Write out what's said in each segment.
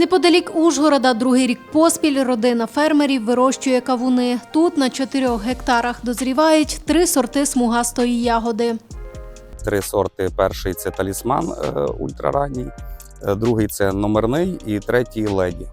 Неподалік Ужгорода другий рік поспіль родина фермерів вирощує кавуни. Тут на чотирьох гектарах дозрівають три сорти смугастої ягоди. Три сорти. Перший це талісман е, ультраранній, е, другий це номерний і третій леді.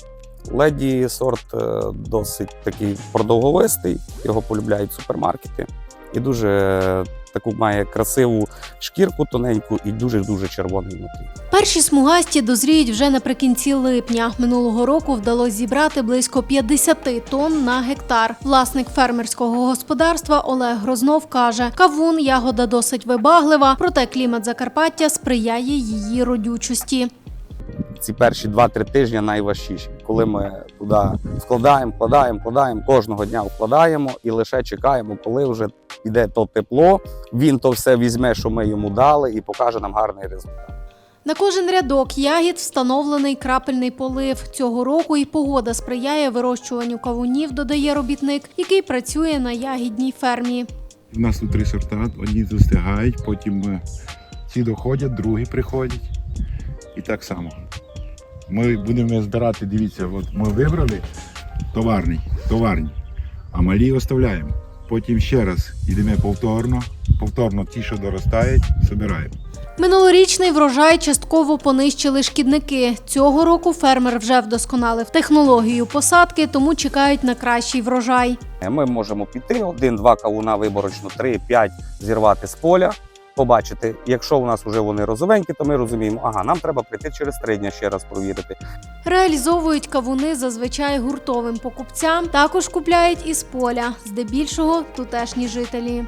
Леді сорт е, досить такий продовговистий, його полюбляють супермаркети. І дуже е, таку має красиву шкірку тоненьку і дуже-дуже червоний внутрі. Перші смугасті дозріють вже наприкінці липня. Минулого року вдалося зібрати близько 50 тонн на гектар. Власник фермерського господарства Олег Грознов каже: кавун ягода досить вибаглива, проте клімат Закарпаття сприяє її родючості. Ці перші 2-3 тижні найважчіші, коли ми туди вкладаємо, вкладаємо, вкладаємо, кожного дня вкладаємо і лише чекаємо, коли вже йде то тепло. Він то все візьме, що ми йому дали, і покаже нам гарний результат. На кожен рядок ягід встановлений крапельний полив. Цього року і погода сприяє вирощуванню кавунів, додає робітник, який працює на ягідній фермі. У нас тут три сорта, одні достигають, потім е, ці доходять, другі приходять. І так само. Ми будемо збирати, дивіться, от ми вибрали товарний, товарні, а малі оставляємо. Потім ще раз йдемо повторно, повторно ті, що доростають, збираємо. Минулорічний врожай частково понищили шкідники. Цього року фермер вже вдосконалив технологію посадки, тому чекають на кращий врожай. Ми можемо піти один-два кавуна виборочно, три-п'ять зірвати з поля. Побачити, якщо у нас вже вони розовенькі, то ми розуміємо, ага, нам треба прийти через три дні ще раз провірити. Реалізовують кавуни зазвичай гуртовим покупцям. Також купляють із поля, здебільшого тутешні жителі.